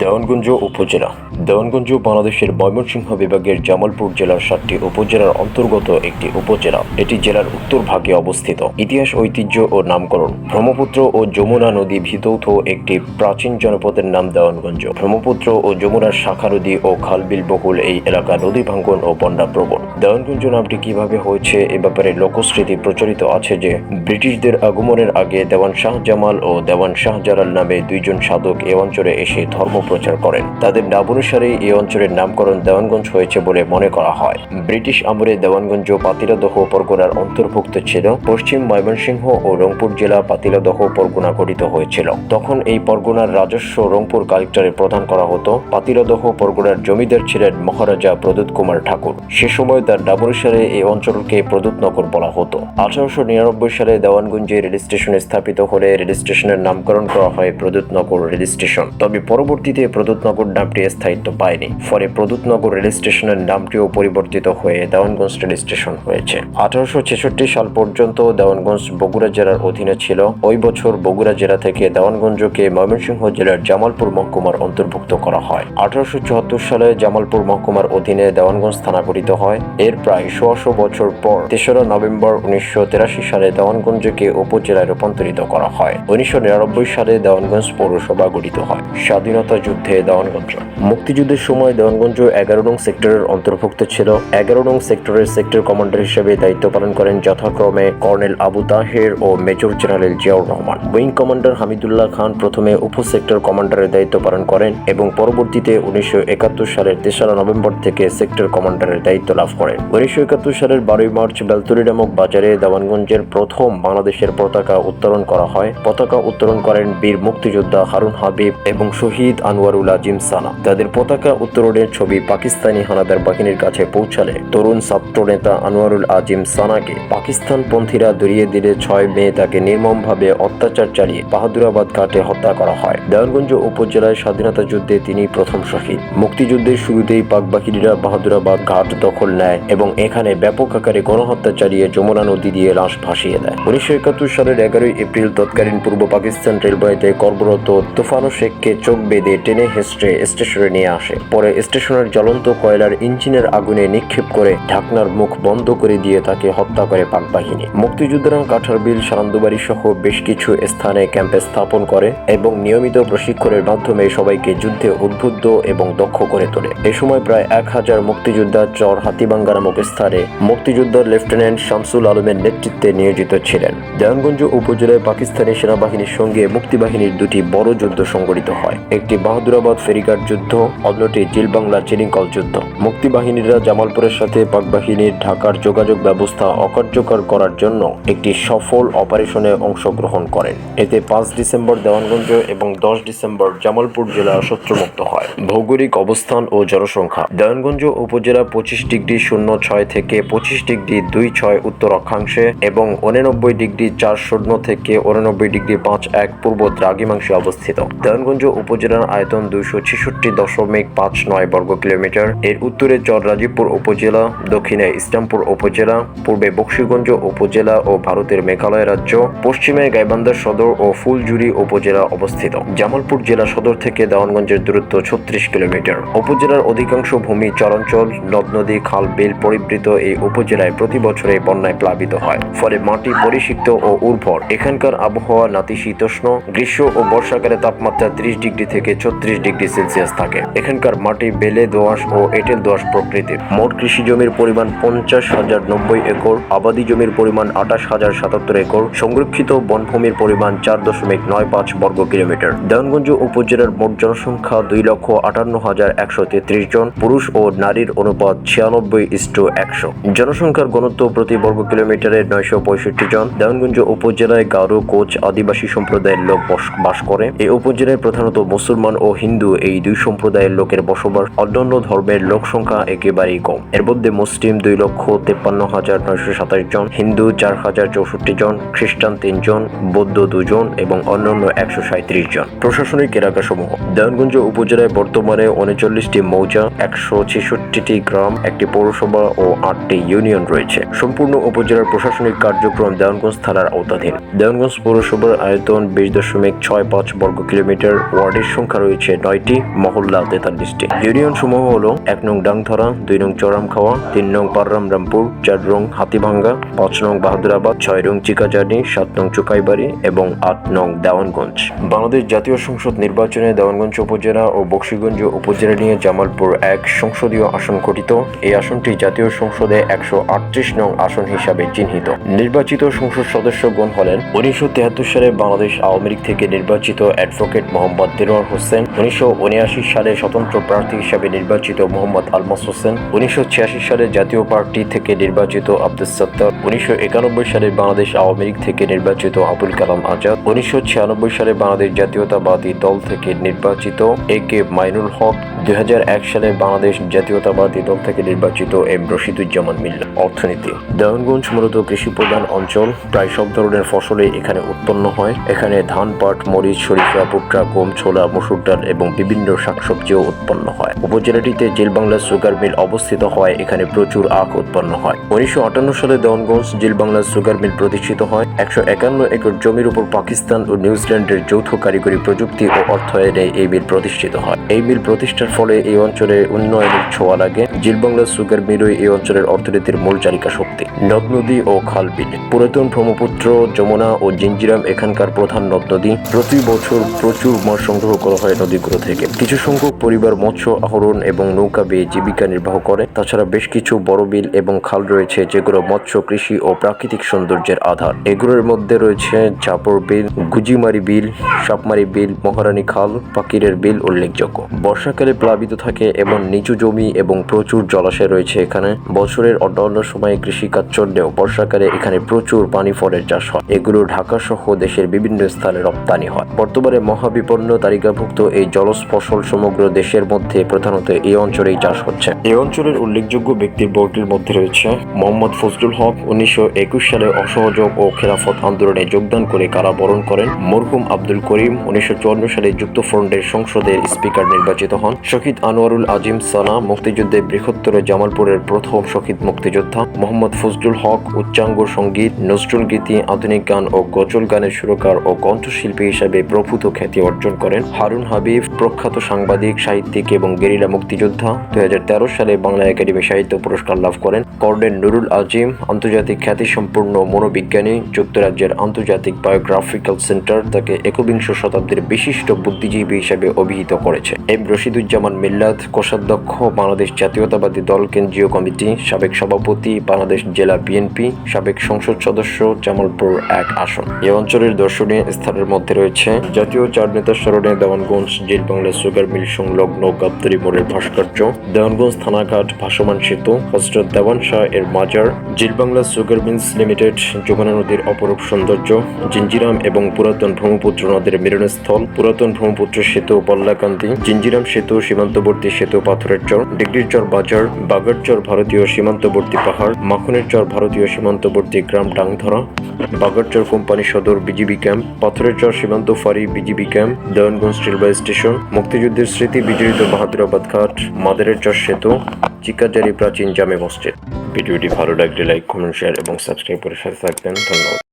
দেওয়ানগঞ্জ উপজেলা। দেওয়ানগঞ্জ বাংলাদেশের ময়মনসিংহ বিভাগের জামালপুর জেলার সাতটি উপজেলার অন্তর্গত একটি উপজেলা। এটি জেলার উত্তর ভাগে অবস্থিত। ইতিহাস, ঐতিহ্য ও নামকরণ। ব্রহ্মপুত্র ও যমুনা নদী ভিতৌথ একটি প্রাচীন জনপদের নাম দেওয়ানগঞ্জ ব্রহ্মপুত্র ও যমুনার শাখা নদী ও খালবিল বহুল এই এলাকা নদী ভাঙ্গন ও বন্যা প্রবণ দেওয়ানগঞ্জ নামটি কীভাবে হয়েছে এ ব্যাপারে লোকস্মৃতি প্রচলিত আছে যে, ব্রিটিশদের আগমনের আগে দেওয়ান শাহ জামাল ও দেওয়ান শাহ জালাল নামে দুইজন সাধক এ অঞ্চলে এসে ধর্ম প্রচার করেন। তাদের নাম অনুসারে এই অঞ্চলের নামকরণ দেওয়ানগঞ্জ হয়েছে বলে মনে করা হয়। ব্রিটিশ আমলে দেওয়ানগঞ্জ পাতিলাদহ পরগনার অন্তর্ভুক্ত ছিল। পশ্চিম ময়মনসিংহ ও রংপুর জেলা পাতিলাদহ পরগনা গঠিত হয়েছিল। তখন এই পরগনার রাজস্ব রংপুর কালেক্টরে প্রদান করা হতো। পাতিলাদহ পরগনার জমিদার ছিলেন মহারাজা প্রদূত কুমার ঠাকুর। সে সময় তার নাম অনুসারে এই অঞ্চলকে প্রদূতনগর বলা হতো। আঠারোশো নিরানব্বই সালে দেওয়ানগঞ্জে রেল স্টেশন স্থাপিত হলে রেল স্টেশনের নামকরণ করা হয় প্রদূতনগর রেল স্টেশন। তবে পরবর্তীতে প্রদূতনগর নামটি স্থায়িত্ব পায়নি। ফলে প্রদূতনগর রেল স্টেশনের নামটিও পরিবর্তিত হয়ে দেওয়ানগঞ্জ রেল স্টেশন হয়েছে। আঠারোশো ছেষট্টি সাল পর্যন্ত দেওয়ানগঞ্জ বগুড়া জেলার অধীনে ছিল। ওই বছর বগুড়া জেলা থেকে দেওয়ানগঞ্জকে ময়মনসিংহ জেলার জামালপুর মহকুমার অন্তর্ভুক্ত করা হয়। আঠারোশো চুয়াত্তর সালে জামালপুর মহকুমার অধীনে দেওয়ানগঞ্জ থানা গঠিত হয়। এর প্রায় সোয়াশো বছর পর তেসরা নভেম্বর উনিশশো সালে দেওয়ানগঞ্জকে উপজেলায় রূপান্তরিত করা হয়। উনিশশো নিরানব্বই সালে দেওয়ানগঞ্জ পৌরসভা গঠিত হয়। স্বাধীনতা যুদ্ধে দেওয়ানগঞ্জ। মুক্তিযুদ্ধের সময় দেওয়ানগঞ্জ এগারো নং সেক্টরের অন্তর্ভুক্ত ছিল। এগারো নং সেক্টরের সেক্টর কমান্ডার হিসেবে দায়িত্ব পালন করেন যথাক্রমে কর্নেল আবু তাহের ও major general Ziaur Rahman. Wing commander Hamidullah Khan প্রথমে উপ সেক্টর কমান্ডারের দায়িত্ব পালন করেন এবং পরবর্তীতে উনিশশো একাত্তর সালের তেসরা নভেম্বর থেকে সেক্টর কমান্ডারের দায়িত্ব লাভ করেন। উনিশশো একাত্তর সালের বারোই মার্চ বেলতলি নামক বাজারে দেওয়ানগঞ্জের প্রথম বাংলাদেশের পতাকা উত্তোলন করা হয়। পতাকা উত্তোলন করেন বীর মুক্তিযোদ্ধা হারুন হাবিব এবং শহীদ আনোয়ারুল আজিম সানা। তাদের পতাকা উত্তোলনের ছবি পাকিস্তানি হানাদার বাহিনীর কাছে পৌঁছালে তরুণ ছাত্র নেতা আনোয়ারুল আজিম সানাকে পাকিস্তান পন্থীরা দরিয়ে দিলে ছয় মে তাকে নির্মমভাবে অত্যাচার চালিয়ে বাহাদুরাবাদ ঘাটে হত্যা করা হয়। দেওয়ানগঞ্জ উপজেলায় স্বাধীনতা যুদ্ধে তিনি প্রথম শহীদ। মুক্তিযুদ্ধের শুরুতেই পাক বাহিনীরা বাহাদুরাবাদ ঘাট দখল নেয় এবং এখানে ব্যাপক আকারে গণহত্যা চালিয়ে যমুনা নদী দিয়ে লাশ ভাসিয়ে দেয়। উনিশশো একাত্তর সালের এগারোই এপ্রিল তৎকালীন পূর্ব পাকিস্তান রেলওয়েতে কর্মরত তুফানো শেখকে চোখ বেঁধে টেনে হেস্টে স্টেশনে নিয়ে আসে। পরে স্টেশনের জ্বলন্ত কয়লার ইঞ্জিনের আগুনে নিক্ষেপ করে ঢাকনার মুখ বন্ধ করে দিয়ে তাকে হত্যা করে পাক বাহিনী মুক্তিযোদ্ধারা কাঠারবিল সারান্দুবাড়ি সহ বেশ কিছু স্থানে ক্যাম্পে স্থাপন করে এবং নিয়মিত প্রশিক্ষণের মাধ্যমে সবাইকে যুদ্ধে উদ্বুদ্ধ এবং দক্ষ করে তোলে। এ সময় প্রায় এক হাজার মুক্তিযোদ্ধা চর হাতিবাঙ্গা নামক স্থানে মুক্তিযোদ্ধা লেফটেন্যান্ট শামসুল আলমের নেতৃত্বে নিয়োজিত ছিলেন। দেওয়ানগঞ্জ উপজেলায় পাকিস্তানি সেনাবাহিনীর সঙ্গে মুক্তিবাহিনীর দুটি বড় যুদ্ধ সংঘটিত হয়। একটি বাহাদুরাবাদ ফেরিঘাট যুদ্ধ, অন্যটি জিলবাংলা চিনিকল যুদ্ধ। মুক্তিবাহিনীরা জামালপুরের সাথে পাক বাহিনীর ঢাকার যোগাযোগ ব্যবস্থা অকার্যকর করার জন্য একটি সফল অপারেশনে অংশগ্রহণ করেন। এতে পাঁচ ডিসেম্বর দেওয়ানগঞ্জ এবং দশ ডিসেম্বর জামালপুর জেলা শত্রুমুক্ত হয়। ভৌগোলিক অবস্থান ও জনসংখ্যা। দেওয়ানগঞ্জ উপজেলা পঁচিশ ডিগ্রি শূন্য ছয় থেকে পঁচিশ ডিগ্রি দুই ছয় উত্তর অক্ষাংশে এবং উননব্বই ডিগ্রি চার শূন্য থেকে উননব্বই ডিগ্রি পাঁচ এক পূর্ব দ্রাঘিমাংশে অবস্থিত। দেওয়ানগঞ্জ উপজেলার আয়তন দুইশো ছেষট্টি দশমিক পাঁচ নয় বর্গ কিলোমিটার এর উত্তরে চর রাজীবপুর উপজেলা, দক্ষিণে ইসলামপুর উপজেলা, পূর্বে বক্সিগঞ্জ উপজেলা ও ভারতের মেঘালয় রাজ্য, পশ্চিমে গাইবান্ধার সদর ও ফুলজুরি উপজেলা অবস্থিত। জামালপুর জেলা সদর থেকে দেওয়ানগঞ্জের দূরত্ব ছত্রিশ কিলোমিটার। উপজেলার অধিকাংশ ভূমি চরাঞ্চল, নদ নদী, খাল, বিল পরিবৃত এই উপজেলায় প্রতি বছরে বন্যায় প্লাবিত হয়। ফলে মাটি পরিষিক্ত ও উর্বর। এখানকার আবহাওয়া নাতিশীতোষ্ণ। গ্রীষ্ম ও বর্ষাকালে তাপমাত্রা ত্রিশ ডিগ্রি থেকে ছত্রিশ ডিগ্রি সেলসিয়াস থাকে। এখানকার মাটি, বেলে, দোআঁশ ও এঁটেল দোআঁশ প্রকৃতির। মোট কৃষি জমির পরিমাণ পঞ্চাশ হাজার নব্বই একর, আবাদি জমির পরিমাণ আঠাশ হাজার সাতাত্তর একর, সংরক্ষিত বনভূমির পরিমাণ চার দশমিক নয় পাঁচ বর্গ কিলোমিটার। দেওয়ানগঞ্জ উপজেলার মোট জনসংখ্যা দুই লক্ষ আটান্ন হাজার একশো তেত্রিশ জন, পুরুষ ও নারীর অনুপাত ছিয়ানব্বই ইস্টু একশো। জনসংখ্যার ঘনত্ব প্রতি বর্গ কিলোমিটারে নয়শো পঁয়ষট্টি জন। দেওয়ানগঞ্জ উপজেলায় গারো, কোচ, আদিবাসী সম্প্রদায়ের লোক বাস করে। এই উপজেলায় প্রধানত মুসলমান ও হিন্দু এই দুই সম্প্রদায়ের লোকের বসবাস অন্যান্য ধর্মের লোক সংখ্যা একেবারেই কম। এর মধ্যে মুসলিম দুই লক্ষ তেপ্পান্ন হাজার নয়শো সাতাশ জন, হিন্দু চার হাজার চৌষট্টি জন, খ্রিস্টান তিনজন বৌদ্ধ দুজন এবং অন্যান্য একশো সাঁত্রিশ জন। প্রশাসনিক এলাকাসমূহ। দেওয়ানগঞ্জ উপজেলায় বর্তমানে উনচল্লিশটি মৌজা, একশো ছেষট্টিটি গ্রাম, একটি পৌরসভা ও আটটি ইউনিয়ন রয়েছে। সম্পূর্ণ উপজেলার প্রশাসনিক কার্যক্রম দেওয়ানগঞ্জ থানার আওতাধীন। দেওয়ানগঞ্জ পৌরসভার আয়তন বিশ দশমিক ছয় পাঁচ বর্গ কিলোমিটার। ওয়ার্ডের সংখ্যা রয়েছে নয়টি মহল্লা তেতাল্লিশটি ইউনিয়ন সমূহ হলো এক নং ডাংধরা দুই নং চরামখাওয়া, তিন নং পাররাম রামপুর চার নং হাতিভাঙ্গা, পাঁচ নং বাহাদুরাবাদ, ছয় নং চিকাজানি, সাত নং চুকাইবাড়ি এবং আট নং দেওয়ানগঞ্জ। বাংলাদেশ জাতীয় সংসদ নির্বাচনে দেওয়ানগঞ্জ উপজেলা ও বক্সিগঞ্জ উপজেলা নিয়ে জামালপুর এক সংসদীয় আসন গঠিত। এই আসনটি জাতীয় সংসদে একশো আটত্রিশ নং আসন হিসাবে চিহ্নিত। নির্বাচিত সংসদ সদস্যগণ হলেন। উনিশশো তিয়াত্তর সালে বাংলাদেশ আওয়ামী লীগ থেকে নির্বাচিত অ্যাডভোকেট মোহাম্মদ দেলোয়ার হোসেন। উনিশশো উনআশি সালে স্বতন্ত্র প্রার্থী হিসাবে নির্বাচিত মোহাম্মদ আলমাস হোসেন, উনিশশো ছিয়াশি সালে জাতীয় পার্টি থেকে নির্বাচিত আব্দুল সত্তার, উনিশশো একানব্বই সালে বাংলাদেশ আওয়ামী লীগ থেকে নির্বাচিত আবুল কালাম আজাদ, উনিশশো ছিয়ানব্বই সালে বাংলাদেশ জাতীয়তাবাদী দল থেকে নির্বাচিত এ কে মাইনুল হক, দুই সালে বাংলাদেশ জাতীয়তাবাদী দল থেকে নির্বাচিত এম রশিদুজ্জামান মিল্লা। অর্থনীতি দেওয়ানগঞ্জ মূলত কৃষি প্রধান অঞ্চল, প্রায় সব ধরনের ফসলই এখানে উৎপন্ন হয়। এখানে ধান, পাট, মরিচ, সরিষা, ভুট্টা, গম, ছোলা, মসুর ডাল এবং বিভিন্ন শাকসবজিও উৎপন্ন হয়। উপজেলাটিতে জেলবাংলা সুগার মিল অবস্থিত হয়, এখানে প্রচুর আখ উৎপন্ন হয়। উনিশশো আটান্ন সালে দেওয়ানগঞ্জ জেলবাংলা সুগার মিল প্রতিষ্ঠিত হয়। একশো একান্ন একর জমির উপর পাকিস্তান ও নিউজিল্যান্ডের যৌথ কারিগরি প্রযুক্তি ও অর্থায়নে এই মিল প্রতিষ্ঠিত হয়। এই মিল প্রতিষ্ঠার ফলে এই অঞ্চলে উন্নয়নের ছোঁয়া লাগে। জিলবাংলা সুগার মিলই এই অঞ্চলের অর্থনীতির মূল চালিকা শক্তি। নদ নদী ও খাল বিল। পুরাতন ব্রহ্মপুত্র, যমুনা ও জিঞ্জিরাম এখানকার প্রধান নদ নদী। প্রতি বছর প্রচুর মাছ সংগ্রহ করা হয় নদীগুলো থেকে। কিছু সংখ্যক পরিবার মৎস্য আহরণ এবং নৌকা বেয়ে জীবিকা নির্বাহ করে। তাছাড়া বেশ কিছু বড় বিল এবং খাল রয়েছে, যেগুলো মৎস্য, কৃষি ও প্রাকৃতিক সৌন্দর্যের আধার। এগুলোর মধ্যে রয়েছে চাপড় বিল, গুজিমারি বিল, সাপমারি বিল, মহারানী খাল, পাকিরের বিল উল্লেখযোগ্য। বর্ষাকালে প্লাবিত থাকে এবং নিচু জমি এবং প্রচুর জলাশয় রয়েছে এখানে। বছরের অন্যান্য সময়ে কৃষিকাজ চললেও বর্ষাকালে এখানে প্রচুর পানি ফলের চাষ হয়। এগুলো ঢাকা সহ দেশের বিভিন্ন স্থানে রপ্তানি হয়। বর্তমানে মহাবিপন্ন তালিকাভুক্ত এই জলজ ফসল সমগ্র দেশের মধ্যে প্রধানত এই অঞ্চলেই চাষ হচ্ছে। এই অঞ্চলের উল্লেখযোগ্য ব্যক্তির বর্গের মধ্যে রয়েছে, মোহাম্মদ ফজলুল হক উনিশশো একুশ সালে অসহযোগ ও খেলাফত আন্দোলনে যোগদান করে কারাবরণ করেন। মরহুম আব্দুল করিম উনিশশো চুয়ান্ন সালে যুক্তফ্রন্টের সংসদের স্পিকার নির্বাচিত হন। শহীদ আনোয়ারুল আজিম সানা মুক্তিযুদ্ধে বৃহত্তর জামালপুরের প্রথম শহীদ মুক্তিযোদ্ধা। মোহাম্মদ ফজলুল হক উচ্চাঙ্গ সংগীত, নজরুল গীতি, আধুনিক গান ও গজল গানের সুরকার ও কণ্ঠশিল্পী হিসাবে প্রভূত খ্যাতি অর্জন করেন। হারুন হাবিব, প্রখ্যাত সাংবাদিক, সাহিত্যিক এবং গেরিলা মুক্তিযোদ্ধা। দুই সালে বাংলা একাডেমি সাহিত্য পুরস্কার লাভ করেন কর্নেল নুরুল আজিম, আন্তর্জাতিক খ্যাতিসম্পন্ন মনোবিজ্ঞানী, যুক্তরাজ্যের আন্তর্জাতিক বায়োগ্রাফিক্যাল সেন্টার তাকে একবিংশ শতাব্দীর বিশিষ্ট বুদ্ধিজীবী হিসেবে অভিহিত করেছে। এম. রশিদুজ্জামান মিল্লাত, কোষাধ্যক্ষ, বাংলাদেশ জাতীয়তাবাদী দল কেন্দ্রীয় কমিটি, সাবেক সভাপতি, বাংলাদেশ জেলা বিএনপি, সাবেক সংসদ সদস্য জামালপুর এক আসন। এই অঞ্চলের দর্শনীয় স্থানের মধ্যে রয়েছে জাতীয় চার নেতার স্মরণে দেওয়ানগঞ্জ জেল বাংলা সুগার মিল সংলগ্ন গাবতলী মোড়ের ভাস্কর্য দেওয়ানগঞ্জ থানাঘাট ভাসমান সেতু, হজরত দেওয়ান শাহ এর মাজার, Zeal Bangla sugar mills limited, Jamuna নদীর অপরূপ সৌন্দর্য, জিঞ্জিরাম এবং পুরাতন ব্রহ্মপুত্র নদের মিলনস্থল, পুরাতন ব্রহ্মপুত্র সেতু, বল্লাকান্দি, জিঞ্জিরাম সেতু, সীমান্তবর্তী সেতু, পাথরের চর, ডিগ্রির চর বাজার বাগার চর ভারতীয় সীমান্তবর্তী পাহাড়, মাখনের চর ভারতীয় সীমান্তবর্তী গ্রাম ডাংধরা বাগারচর কোম্পানি সদর বিজিবি ক্যাম্প পাথরের চর সীমান্ত ফারি BGB camp Dewanganj railway station, মুক্তিযুদ্ধের স্মৃতি বিজড়িত বাহাদুরাবাদ ঘাট মাদারের চর সেতু, চিকাজারি প্রাচীন জামে মসজিদ। ভিডিওটি ভালো লাগলে লাইক, কমেন্ট, শেয়ার এবং সাবস্ক্রাইব করে সাথে থাকবেন। ধন্যবাদ।